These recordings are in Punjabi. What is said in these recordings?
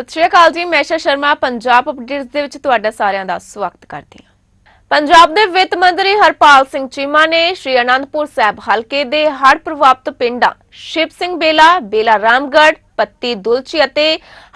ਸਤਿ ਸ਼੍ਰੀ ਅਕਾਲ ਜੀ, ਮੈਂ ਸ਼ਾ ਸ਼ਰਮਾ, ਪੰਜਾਬ ਅਪਡੇਟਸ ਦੇ ਵਿੱਚ ਤੁਹਾਡਾ ਸਾਰਿਆਂ ਦਾ ਸਵਾਗਤ ਕਰਦੀ ਹਾਂ। ਪੰਜਾਬ ਦੇ ਵਿੱਤ ਮੰਤਰੀ ਹਰਪਾਲ ਸਿੰਘ ਚੀਮਾ ਨੇ ਸ਼੍ਰੀ ਅਨੰਦਪੁਰ ਸਾਹਿਬ ਹਲਕੇ ਦੇ ਹੜ੍ਹ ਪ੍ਰਭਾਵਿਤ ਪਿੰਡਾਂ ਸ਼ਿਵ ਸਿੰਘ ਬੇਲਾ ਬੇਲਾ ਰਾਮਗੜ੍ਹ ਪੱਤੀ ਦੁਲਚੀ ਅਤੇ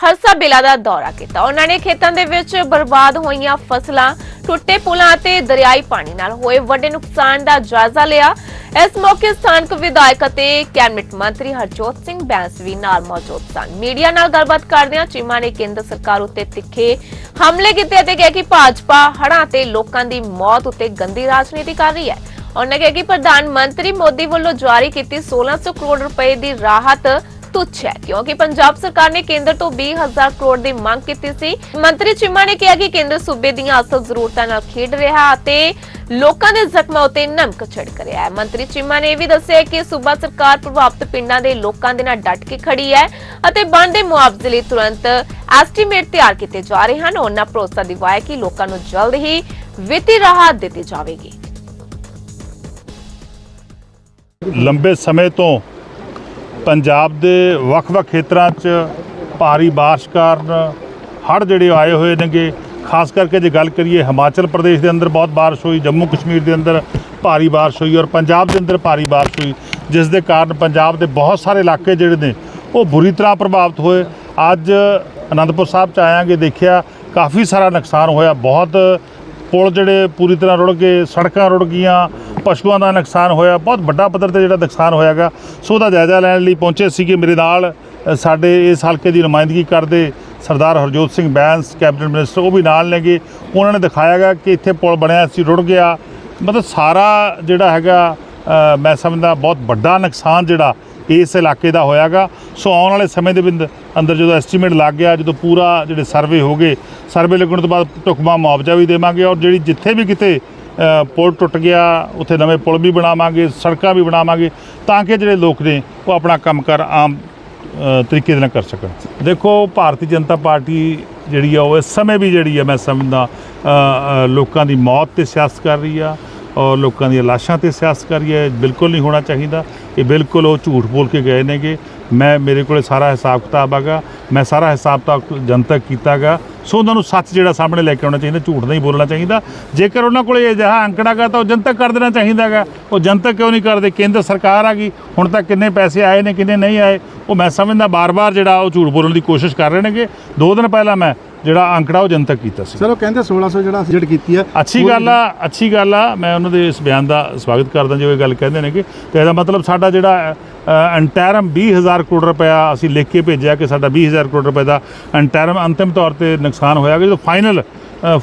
ਹਰਸਾ ਬੇਲਾ ਦਾ ਦੌਰਾ ਕੀਤਾ। ਉਹਨਾਂ ਨੇ ਖੇਤਾਂ ਦੇ ਵਿੱਚ ਬਰਬਾਦ ਹੋਈਆਂ ਫਸਲਾਂ, ਟੁੱਟੇ ਪੁਲਾਂ ਅਤੇ ਦਰਿਆਈ ਪਾਣੀ ਨਾਲ ਹੋਏ ਵੱਡੇ ਨੁਕਸਾਨ ਦਾ ਜਾਇਜ਼ਾ ਲਿਆ। ਇਸ ਮੌਕੇ ਸਥਾਨਕ ਵਿਧਾਇਕ ਅਤੇ ਕੈਬਨਿਟ ਮੰਤਰੀ ਹਰਜੋਤ ਸਿੰਘ ਬੈਂਸ ਵੀ ਨਾਲ ਮੌਜੂਦ ਸਨ। ਮੀਡੀਆ ਨਾਲ ਗੱਲਬਾਤ ਕਰਦਿਆਂ ਚੀਮਾ ਨੇ ਕੇਂਦਰ ਸਰਕਾਰ ਉੱਤੇ ਤਿੱਖੇ ਹਮਲੇ ਕੀਤੇ ਅਤੇ ਕਿਹਾ ਕਿ ਭਾਜਪਾ ਹੜਾਂ ਤੇ ਲੋਕਾਂ ਦੀ ਮੌਤ ਉੱਤੇ ਗੰਦੀ ਰਾਜਨੀਤੀ ਕਰ ਰਹੀ ਹੈ। ਉਹਨਾਂ ਕਿਹਾ ਕਿ ਪ੍ਰਧਾਨ ਮੰਤਰੀ ਮੋਦੀ ਵੱਲੋਂ ਜਾਰੀ ਕੀਤੀ 1600 ਕਰੋੜ ਰੁਪਏ ਦੀ ਰਾਹਤ ਤੁੱਛ ਹੈ। ਕਿਉਂਕਿ ਪੰਜਾਬ ਸਰਕਾਰ ਨੇ ਕੇਂਦਰ ਤੋਂ 20000 ਕਰੋੜ ਦੀ ਮੰਗ ਕੀਤੀ ਸੀ। ਮੰਤਰੀ ਚੀਮਾ ਨੇ ਕਿਹਾ ਕਿ ਕੇਂਦਰ ਸੂਬੇ ਦੀਆਂ ਅਸਲ ਜ਼ਰੂਰਤਾਂ ਨਾਲ ਖੇਡ ਰਿਹਾ ਅਤੇ ਲੋਕਾਂ ਦੇ ਜ਼ਖਮਾਂ ਉੱਤੇ ਨਮਕ ਛਿੜਕ ਰਿਹਾ ਹੈ। ਮੰਤਰੀ ਚੀਮਾ ਨੇ ਇਹ ਵੀ ਦੱਸਿਆ ਕਿ ਸੂਬਾ ਸਰਕਾਰ ਪ੍ਰਭਾਵਿਤ ਪਿੰਡਾਂ ਦੇ ਲੋਕਾਂ ਦੇ ਨਾਲ ਡਟ ਕੇ ਖੜੀ ਹੈ ਅਤੇ ਬਣਦੇ ਮੁਆਵਜ਼ੇ ਲਈ ਤੁਰੰਤ ਐਸਟੀਮੇਟ ਤਿਆਰ ਕੀਤੇ ਜਾ ਰਹੇ ਹਨ। ਉਹਨਾਂ ਭਰੋਸਾ ਦਿਵਾਇਆ ਕਿ ਲੋਕਾਂ ਨੂੰ ਜਲਦ ਹੀ ਵਿੱਤੀ ਰਾਹਤ ਦਿੱਤੀ ਜਾਵੇਗੀ। ਲੰਬੇ ਸਮੇਂ ਤੋਂ ਪੰਜਾਬ ਦੇ ਵੱਖ-ਵੱਖ ਖੇਤਰਾਂ 'ਚ ਭਾਰੀ ਬਾਰਿਸ਼ ਕਾਰਨ ਹੜ੍ਹ ਜਿਹੜੇ ਆਏ ਹੋਏ ਨੇਗੇ, ਖਾਸ ਕਰਕੇ ਜੇ ਗੱਲ ਕਰੀਏ ਹਿਮਾਚਲ ਪ੍ਰਦੇਸ਼ ਦੇ ਅੰਦਰ ਬਹੁਤ ਬਾਰਿਸ਼ ਹੋਈ, ਜੰਮੂ ਕਸ਼ਮੀਰ ਦੇ ਅੰਦਰ ਭਾਰੀ ਬਾਰਿਸ਼ ਹੋਈ ਔਰ ਪੰਜਾਬ ਦੇ ਅੰਦਰ ਭਾਰੀ ਬਾਰਿਸ਼ ਹੋਈ, ਜਿਸ ਦੇ ਕਾਰਨ ਪੰਜਾਬ ਦੇ ਬਹੁਤ ਸਾਰੇ ਇਲਾਕੇ ਜਿਹੜੇ ਨੇ ਉਹ ਬੁਰੀ ਤਰ੍ਹਾਂ ਪ੍ਰਭਾਵਿਤ ਹੋਏ। ਅੱਜ ਅਨੰਦਪੁਰ ਸਾਹਿਬ ਚ ਆਇਆਂਗੇ, ਦੇਖਿਆ ਕਾਫੀ ਸਾਰਾ ਨੁਕਸਾਨ ਹੋਇਆ, ਬਹੁਤ ਪੁਲ ਜਿਹੜੇ ਪੂਰੀ ਤਰ੍ਹਾਂ ਰੁੜ ਗਏ, ਸੜਕਾਂ ਰੁੜ ਗਈਆਂ, ਪਸ਼ੂਆਂ ਦਾ ਨੁਕਸਾਨ ਹੋਇਆ, ਬਹੁਤ ਵੱਡਾ ਪੱਧਰ ਤੇ ਜਿਹੜਾ ਨੁਕਸਾਨ ਹੋਇਆਗਾ ਸੋ ਉਹਦਾ ਜਾਇਜ਼ਾ ਲੈਣ ਲਈ ਪਹੁੰਚੇ ਸੀਗੇ ਮੇਰੇ ਨਾਲ ਸਾਡੇ ਇਸ ਹਲਕੇ ਦੀ ਨੁਮਾਇੰਦਗੀ ਕਰਦੇ ਸਰਦਾਰ ਹਰਜੋਤ ਸਿੰਘ ਬੈਂਸ, ਕੈਬਨਿਟ ਮਿਨਿਸਟਰ, ਉਹ ਵੀ ਨਾਲ ਨੇਗੇ। ਉਹਨਾਂ ਨੇ ਦਿਖਾਇਆਗਾ ਕਿ ਇੱਥੇ ਪੁਲ ਬਣਿਆ ਸੀ ਰੁੜ ਗਿਆ। ਮਤਲਬ ਸਾਰਾ ਜਿਹੜਾ ਹੈਗਾ ਮੈਂ ਸਮਝਦਾ ਬਹੁਤ ਵੱਡਾ ਨੁਕਸਾਨ ਜਿਹੜਾ ਇਸ ਇਲਾਕੇ ਦਾ ਹੋਇਆਗਾ। ਸੋ ਆਉਣ ਵਾਲੇ ਸਮੇਂ ਦੇ ਬਿੰਦ ਅੰਦਰ ਜਦੋਂ ਐਸਟੀਮੇਟ ਲੱਗ ਗਿਆ, ਜਦੋਂ ਪੂਰਾ ਜਿਹੜੇ ਸਰਵੇ ਹੋ ਗਏ ਸਰਵੇ ਲੱਗਣ ਤੋਂ ਬਾਅਦ ਢੁਕਮਾ ਮੁਆਵਜ਼ਾ ਵੀ ਦੇਵਾਂਗੇ ਔਰ ਜਿਹੜੀ ਜਿੱਥੇ ਵੀ ਕਿਤੇ ਪੁਲ ਟੁੱਟ ਗਿਆ, ਉੱਥੇ ਨਵੇਂ ਪੁਲ ਵੀ ਬਣਾਵਾਂਗੇ, ਸੜਕਾਂ ਵੀ ਬਣਾਵਾਂਗੇ, ਤਾਂ ਕਿ ਜਿਹੜੇ ਲੋਕ ਨੇ ਉਹ ਆਪਣਾ ਕੰਮਕਾਰ ਆਮ ਤਰੀਕੇ ਦੇ ਨਾਲ ਕਰ ਸਕਣ। ਦੇਖੋ, ਭਾਰਤੀ ਜਨਤਾ ਪਾਰਟੀ ਜਿਹੜੀ ਆ, ਉਹ ਇਸ ਸਮੇਂ ਵੀ ਜਿਹੜੀ ਆ, ਮੈਂ ਸਮਝਦਾ ਲੋਕਾਂ ਦੀ ਮੌਤ ਤੇ ਸਿਆਸਤ ਕਰ ਰਹੀ ਆ। ਔਰ ਲੋਕਾਂ ਦੀਆਂ ਲਾਸ਼ਾਂ ਤੇ ਸਿਆਸਤ ਕਰੀਏ ਬਿਲਕੁਲ ਨਹੀਂ ਹੋਣਾ ਚਾਹੀਦਾ। ਇਹ ਬਿਲਕੁਲ ਉਹ ਝੂਠ ਬੋਲ ਕੇ ਗਏ ਨੇਗੇ। ਮੈਂ, ਮੇਰੇ ਕੋਲੇ ਸਾਰਾ ਹਿਸਾਬ ਕਿਤਾਬ ਹੈਗਾ। ਮੈਂ ਸਾਰਾ ਹਿਸਾਬ ਤਾਂ ਜਨਤਕ ਕੀਤਾਗਾ। ਸੋ ਉਹਨਾਂ ਨੂੰ ਸੱਚ ਜਿਹੜਾ ਸਾਹਮਣੇ ਲੈ ਕੇ ਆਉਣਾ ਚਾਹੀਦਾ, ਝੂਠ ਨਹੀਂ ਬੋਲਣਾ ਚਾਹੀਦਾ। ਜੇਕਰ ਉਹਨਾਂ ਕੋਲੇ ਅਜਿਹਾ ਅੰਕੜਾਗਾ ਤਾਂ ਉਹ ਜਨਤਕ ਕਰ ਦੇਣਾ ਚਾਹੀਦਾਗਾ। ਉਹ ਜਨਤਕ ਕਿਉਂ ਨਹੀਂ ਕਰਦੇ? ਕੇਂਦਰ ਸਰਕਾਰ ਆ ਗਈ। ਹੁਣ ਤੱਕ ਕਿੰਨੇ ਪੈਸੇ ਆਏ ਨੇ, ਕਿੰਨੇ ਨਹੀਂ ਆਏ? ਉਹ ਮੈਂ ਸਮਝਦਾ ਬਾਰ-ਬਾਰ ਜਿਹੜਾ ਉਹ ਝੂਠ ਬੋਲਣ ਦੀ ਕੋਸ਼ਿਸ਼ ਕਰ ਰਹੇ ਨੇਗੇ। ਦੋ ਦਿਨ ਪਹਿਲਾਂ ਮੈਂ ਜਿਹੜਾ ਅੰਕੜਾ ਉਹ ਜਨਤਕ ਕੀਤਾ ਸੀ। ਸਰ ਉਹ ਕਹਿੰਦੇ 1600 ਜਿਹੜਾ ਜਿਹੜੀ ਕੀਤੀ ਹੈ ਅੱਛੀ ਗੱਲ ਆ ਅੱਛੀ ਗੱਲ ਆ ਮੈਂ ਉਹਨਾਂ ਦੇ ਇਸ ਬਿਆਨ ਦਾ ਸਵਾਗਤ ਕਰਦਾ ਜੋ ਇਹ ਗੱਲ ਕਹਿੰਦੇ ਨੇ ਕਿ ਤੇ ਇਹਦਾ ਮਤਲਬ ਸਾਡਾ ਜਿਹੜਾ ਅੰਟੈਰਮ 20000 ਕਰੋੜ ਰੁਪਇਆ ਅਸੀਂ ਲਿਖ ਕੇ ਭੇਜਿਆ ਕਿ ਸਾਡਾ 20000 ਕਰੋੜ ਰੁਪਏ ਦਾ ਅੰਟੈਰਮ ਅੰਤਿਮ ਤੌਰ ਤੇ ਨੁਕਸਾਨ ਹੋਇਆ ਕਿ ਜਦੋਂ final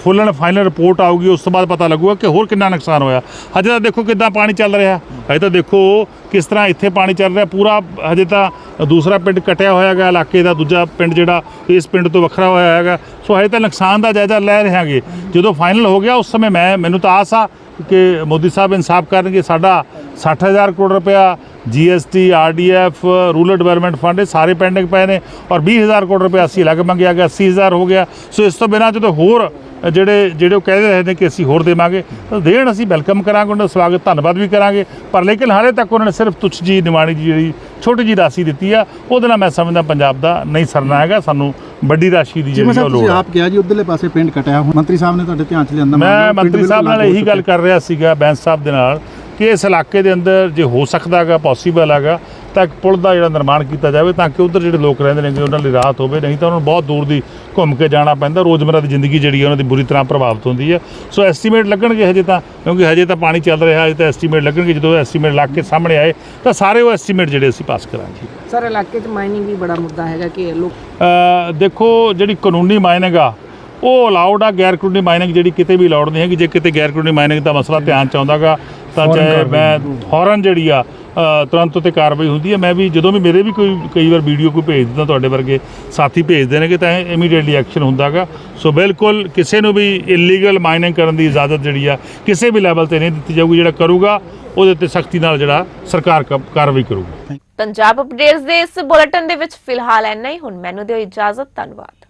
full and final report ਆਊਗੀ, ਉਸ ਤੋਂ ਬਾਅਦ ਪਤਾ ਲੱਗੂਗਾ ਕਿ ਹੋਰ ਕਿੰਨਾ ਨੁਕਸਾਨ ਹੋਇਆ। ਹਜੇ ਤਾਂ ਦੇਖੋ ਕਿੱਦਾਂ ਪਾਣੀ ਚੱਲ ਰਿਹਾ। ਹਜੇ ਤਾਂ ਦੇਖੋ ਕਿਸ ਤਰ੍ਹਾਂ ਇੱਥੇ ਪਾਣੀ ਚੱਲ ਰਿਹਾ। ਪੂਰਾ ਹਜੇ ਤਾਂ ਦੂਸਰਾ ਪਿੰਡ ਕਟਿਆ ਹੋਇਆ ਹੈਗਾ, ਇਲਾਕੇ ਦਾ ਦੂਜਾ ਪਿੰਡ ਜਿਹੜਾ, ਇਸ ਪਿੰਡ ਤੋਂ ਵੱਖਰਾ ਹੋਇਆ ਹੈਗਾ। ਸੋ ਹਜੇ ਤਾਂ ਨੁਕਸਾਨ ਦਾ ਜਾਇਜ਼ਾ ਲੈ ਰਹੇ ਜਦੋਂ ਫਾਈਨਲ ਹੋ ਗਿਆ, ਉਸ ਸਮੇਂ ਮੈਂ, ਮੈਨੂੰ ਤਾਂ ਆਸ ਆ ਕਿ ਮੋਦੀ ਸਾਹਿਬ ਇਨਸਾਫ ਕਰਨਗੇ। ਸਾਡਾ 60000 ਕਰੋੜ ਰੁਪਇਆ GST RDF rural development fund ਇਹ ਸਾਰੇ ਪੈਂਡਿੰਗ ਪਏ ਨੇ। ਔਰ 20000 ਕਰੋੜ ਰੁਪਇਆ ਅਸੀਂ ਅਲੱਗ ਮੰਗਿਆ ਗਿਆ 80000 ਹੋ ਗਿਆ। ਸੋ ਇਸ ਤੋਂ ਬਿਨਾਂ ਜਦੋਂ ਹੋਰ ਜਿਹੜੇ ਜਿਹੜੇ ਉਹ ਕਹਿ ਰਹੇ ਨੇ ਕਿ ਅਸੀਂ ਹੋਰ ਦੇਵਾਂਗੇ ਤਾਂ ਦੇਣ ਅਸੀਂ ਵੈਲਕਮ ਕਰਾਂਗੇ ਉਹਨਾਂ ਦਾ ਸਵਾਗਤ ਧੰਨਵਾਦ ਵੀ ਕਰਾਂਗੇ। ਪਰ ਲੇਕਿਨ ਹਾਲੇ ਤੱਕ ਉਹਨਾਂ ਨੇ ਸਿਰਫ ਤੁੱਛ ਜੀ ਨਿਮਾਣੀ ਜੀ ਜਿਹੜੀ ਛੋਟੀ ਜੀ ਰਾਸ਼ੀ ਦਿੱਤੀ ਆ ਉਹਦੇ ਨਾਲ ਮੈਂ ਸਮਝਦਾ ਪੰਜਾਬ ਦਾ ਨਹੀਂ ਸਰਨਾ ਹੈਗਾ ਸਾਨੂੰ ਵੱਡੀ ਰਾਸ਼ੀ ਦੀ ਜਿਹੜੀ ਉਹ ਤੁਸੀਂ ਲੋੜ ਆ। ਆਪ ਕਿਹਾ ਜੀ ਉਧਰਲੇ ਪਾਸੇ ਪਿੰਡ ਕਟਿਆ ਹੁਣ। ਮੰਤਰੀ ਸਾਹਿਬ ਨੇ ਤੁਹਾਡੇ ਧਿਆਨ ਚ ਲਿਆਂਦਾ ਮੈਂ ਮੰਤਰੀ ਸਾਹਿਬ ਨਾਲ ਇਹੀ ਗੱਲ ਕਰ ਰਿਹਾ ਸੀਗਾ ਬੈਂਸ ਸਾਹਿਬ ਦੇ ਨਾਲ ਕਿ ਇਸ ਇਲਾਕੇ ਦੇ ਅੰਦਰ ਜੇ ਹੋ ਸਕਦਾ ਹੈਗਾ ਪੋਸੀਬਲ ਹੈਗਾ ਤਾਂ ਇੱਕ ਪੁਲ ਦਾ ਜਿਹੜਾ ਨਿਰਮਾਣ ਕੀਤਾ ਜਾਵੇ ਤਾਂ ਕਿ ਉਧਰ ਜਿਹੜੇ ਲੋਕ ਰਹਿੰਦੇ ਨੇ ਉਹਨਾਂ ਲਈ ਰਾਹਤ ਹੋਵੇ। ਨਹੀਂ ਤਾਂ ਉਹਨਾਂ ਨੂੰ ਬਹੁਤ ਦੂਰ ਦੀ ਘੁੰਮ ਕੇ ਜਾਣਾ ਪੈਂਦਾ। ਰੋਜ਼ਮਰਰਾ ਦੀ ਜ਼ਿੰਦਗੀ ਜਿਹੜੀ ਹੈ ਉਹਨਾਂ ਦੀ ਬੁਰੀ ਤਰ੍ਹਾਂ ਪ੍ਰਭਾਵਿਤ ਹੁੰਦੀ ਹੈ ਸੋ ਐਸਟੀਮੇਟ ਲੱਗਣਗੇ ਹਜੇ ਤਾਂ ਕਿਉਂਕਿ ਹਜੇ ਤਾਂ ਪਾਣੀ ਚੱਲ ਰਿਹਾ ਹਜੇ ਤਾਂ ਐਸਟੀਮੇਟ ਲੱਗਣਗੇ। ਜਦੋਂ ਐਸਟੀਮੇਟ ਲੱਗ ਕੇ ਸਾਹਮਣੇ ਆਏ ਤਾਂ ਸਾਰੇ ਉਹ ਐਸਟੀਮੇਟ ਜਿਹੜੇ ਅਸੀਂ ਪਾਸ ਕਰਾਂਗੇ। ਸਰ ਇਲਾਕੇ 'ਚ ਮਾਈਨਿੰਗ ਵੀ ਬੜਾ ਮੁੱਦਾ ਹੈਗਾ ਕਿ ਲੋਕ ਅ, ਦੇਖੋ ਜਿਹੜੀ ਕਾਨੂੰਨੀ ਮਾਈਨਿੰਗ ਆ ਉਹ ਅਲਾਉਡ ਆ। ਗੈਰ ਕਾਨੂੰਨੀ ਮਾਈਨਿੰਗ ਜਿਹੜੀ ਕਿਤੇ ਵੀ ਅਲਾਉਡ ਨਹੀਂ ਹੈਗੀ। ਜੇ ਕਿਤੇ ਗੈਰ ਕਾਨੂੰਨੀ ਮਾਈਨਿੰਗ ਦਾ ਮਸਲਾ ਧਿਆਨ ਚ ਆਉਂਦਾਗਾ ਤਾਂ ਚਾਹੇ ਮੈਂ ਫੌਰਨ ਜਿਹੜੀ ਆ ਤੁਰੰਤ ਉਤੇ ਕਾਰਵਾਈ ਹੁੰਦੀ ਹੈ। ਮੈਂ ਵੀ ਜਦੋਂ ਵੀ ਮੇਰੇ ਵੀ ਕੋਈ, ਕਈ ਵਾਰ ਵੀਡੀਓ ਕੋਈ ਭੇਜ ਦਿੰਦਾ ਤੁਹਾਡੇ ਵਰਗੇ ਸਾਥੀ ਭੇਜਦੇ ਨੇ ਕਿ ਤਾਂ ਇਮੀਡੀਏਟਲੀ ਐਕਸ਼ਨ ਹੁੰਦਾਗਾ। ਸੋ ਬਿਲਕੁਲ ਕਿਸੇ ਨੂੰ ਵੀ ਇਲੀਗਲ ਮਾਈਨਿੰਗ ਕਰਨ ਦੀ ਇਜਾਜ਼ਤ ਜਿਹੜੀ ਆ, ਕਿਸੇ ਵੀ ਲੈਵਲ ਤੇ ਨਹੀਂ ਦਿੱਤੀ ਜਾਊਗੀ, ਜਿਹੜਾ ਕਰੂਗਾ, ਉਹਦੇ ਤੇ ਸਖਤੀ ਨਾਲ ਜਿਹੜਾ ਸਰਕਾਰ ਕ- ਕਾਰਵਾਈ ਕਰੂਗੀ। ਪੰਜਾਬ ਅਪਡੇਟਸ ਦੇ ਇਸ ਬੁਲੇਟਿਨ ਦੇ ਵਿੱਚ ਫਿਲਹਾਲ ਇੰਨਾ ਹੀ। ਹੁਣ ਮੈਨੂੰ ਦਿਓ ਇਜਾਜ਼ਤ। ਧੰਨਵਾਦ।